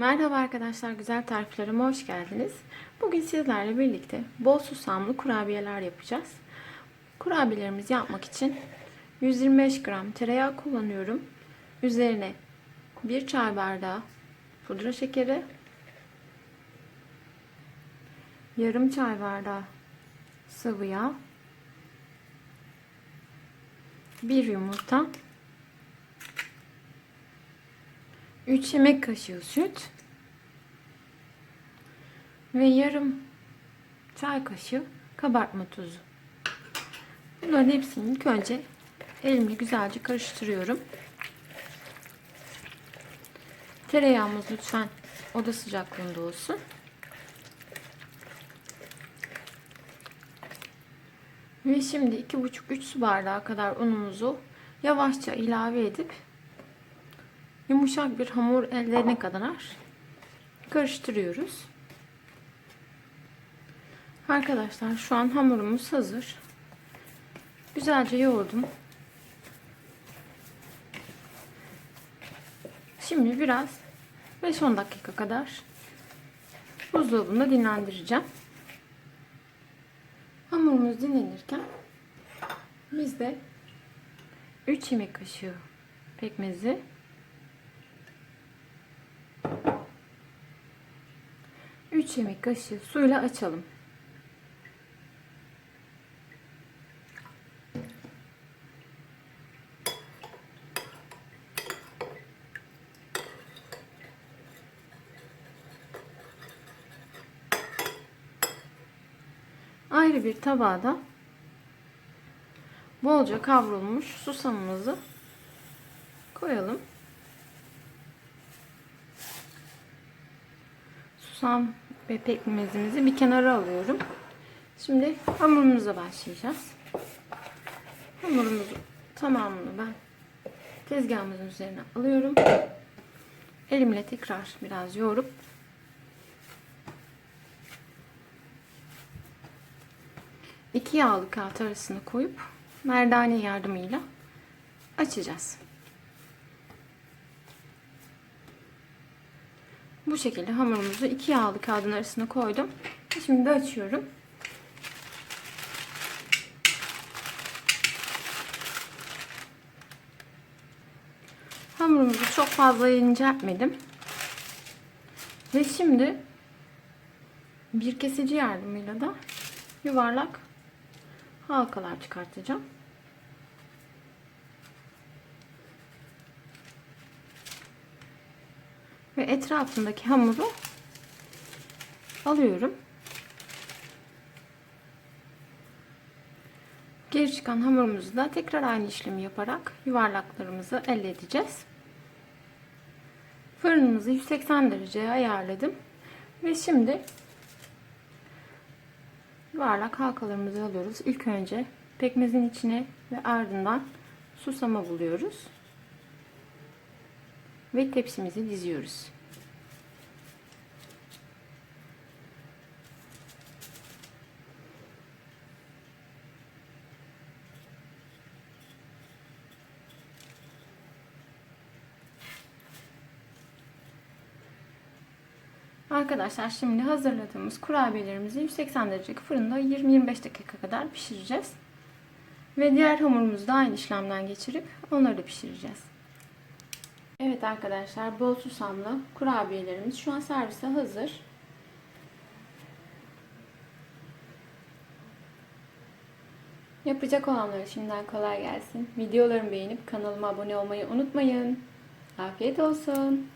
Merhaba arkadaşlar, güzel tariflerime hoş geldiniz. Bugün sizlerle birlikte bol susamlı kurabiyeler yapacağız. Kurabiyelerimizi yapmak için 125 gram tereyağı kullanıyorum. Üzerine 1 çay bardağı pudra şekeri, yarım çay bardağı sıvı yağ, 1 yumurta, 3 yemek kaşığı süt ve yarım çay kaşığı kabartma tozu. Bunların hepsini ilk önce elimle güzelce karıştırıyorum. Tereyağımız lütfen oda sıcaklığında olsun. Ve şimdi 2,5-3 su bardağı kadar unumuzu yavaşça ilave edip yumuşak bir hamur ellerine kadar karıştırıyoruz. Arkadaşlar şu an hamurumuz hazır. Güzelce yoğurdum. Şimdi biraz 5-10 dakika kadar buzdolabında dinlendireceğim. Hamurumuz dinlenirken biz de 3 yemek kaşığı pekmezi 3 yemek kaşığı suyla açalım. Ayrı bir tabağa da bolca kavrulmuş susamımızı koyalım. Susam ve pekmezimizi bir kenara alıyorum. Şimdi hamurumuza başlayacağız. Hamurumuzu tamamını ben tezgahımızın üzerine alıyorum. Elimle tekrar biraz yoğurup iki yağlı kağıt arasına koyup merdane yardımıyla açacağız. Bu şekilde hamurumuzu iki yağlı kağıdın arasına koydum. Şimdi de açıyorum. Hamurumuzu çok fazla inceltmedim. Ve şimdi bir kesici yardımıyla da yuvarlak halkalar çıkartacağım. Ve etrafındaki hamuru alıyorum. Geri çıkan hamurumuzu da tekrar aynı işlemi yaparak yuvarlaklarımızı elde edeceğiz. Fırınımızı 180 dereceye ayarladım. Ve şimdi yuvarlak halkalarımızı alıyoruz. İlk önce pekmezin içine ve ardından susama buluyoruz ve tepsimizi diziyoruz. Arkadaşlar şimdi hazırladığımız kurabiyelerimizi 180 derecelik fırında 20-25 dakika kadar pişireceğiz. Ve diğer hamurumuzu da aynı işlemden geçirip onları da pişireceğiz. Evet arkadaşlar bol susamlı kurabiyelerimiz şu an servise hazır. Yapacak olanlara şimdiden kolay gelsin. Videolarımı beğenip kanalıma abone olmayı unutmayın. Afiyet olsun.